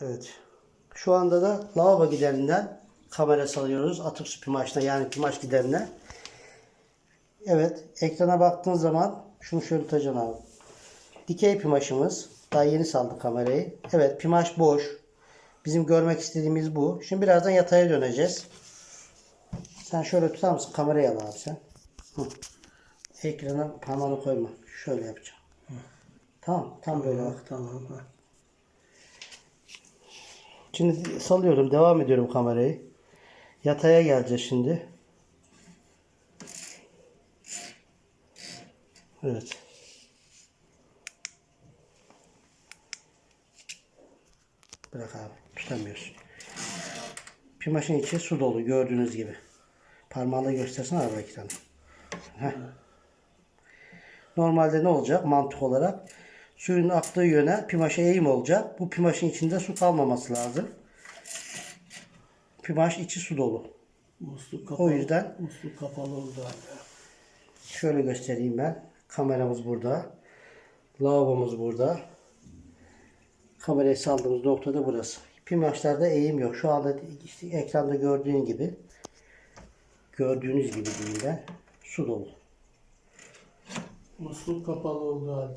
Evet. Şu anda da lavabo giderinden kamera salıyoruz. Atık su pimaşına yani pimaş giderine. Evet. Ekrana baktığın zaman şunu şöyle tutacaksın abi. Dikey pimaşımız. Daha yeni saldık kamerayı. Evet pimaş boş. Bizim görmek istediğimiz bu. Şimdi birazdan yataya döneceğiz. Sen şöyle tutar mısın? Kamerayı al abi sen. Hı. Ekrana parmağını koyma. Şöyle yapacağım. Tamam. Tam böyle bak. Tamam. ha. Şimdi salıyorum. Devam ediyorum kamerayı. Yataya geleceğiz şimdi. Evet. Bırak abi. Tutamıyorsun. Pimaşın içi su dolu gördüğünüz gibi. Parmağınla göstersen araba iki tane. Heh. Normalde ne olacak mantık olarak? Suyun aktığı yöne pimaşa eğim olacak. Bu pimaşın içinde su kalmaması lazım. Pimaş içi su dolu. Musluk kapalı. O yüzden Musluk kapalı oldu şöyle göstereyim ben. Kameramız burada. Lavabomuz burada. Kamerayı saldığımız nokta da burası. Pimaşlarda eğim yok. Şu anda işte ekranda gördüğün gibi gördüğünüz gibi diyeyim ben. Su dolu. Musluk kapalı oldu abi.